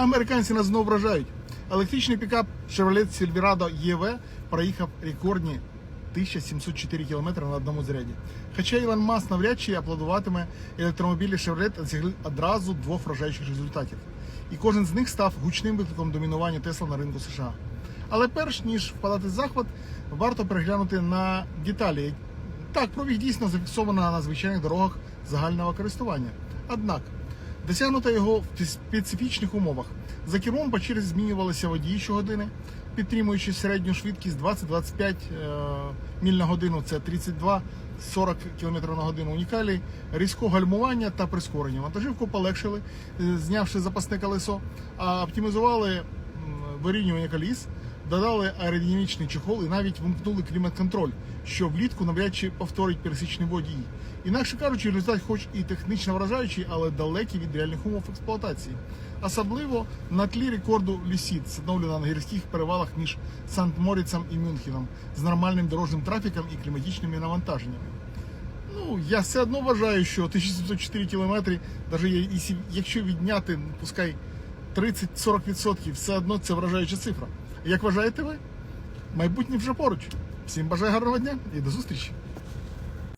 Американці нас знову вражають. Електричний пікап Chevrolet Silverado EV проїхав рекордні 1704 км на одному заряді. Хоча Ілон Маск навряд чи аплодуватиме, електромобілі Chevrolet досягли одразу двох вражаючих результатів. І кожен з них став гучним викликом домінування Тесла на ринку США. Але перш ніж впадати в захват, варто переглянути на деталі. Так, пробіг дійсно зафіксовано на звичайних дорогах загального користування. Однак досягнуто його в специфічних умовах. За кермом по змінювалися водії щогодини, підтримуючи середню швидкість 20-25 е, міль на годину, це 32-40 км на годину. Унікалі різкого гальмування та прискорення. Вантажівку полегшили, е, знявши запасне колесо, а оптимізували вирівнювання коліс, додали аеродинамічний чехол і навіть вимкнули клімат-контроль, що влітку навряд чи повторить пересічний водій. Інакше кажучи, результат хоч і технічно вражаючий, але далекий від реальних умов експлуатації. Особливо на тлі рекорду Люсід, встановлено на гірських перевалах між Санкт-Моріцем і Мюнхеном з нормальним дорожнім трафіком і кліматичними навантаженнями. Ну, я все одно вважаю, що 1704 кілометри, навіть якщо відняти, ну, пускай 30-40%, все одно це вражаюча цифра. Як вважаєте ви? Майбутнє вже поруч. Всім бажаю гарного дня і до зустрічі!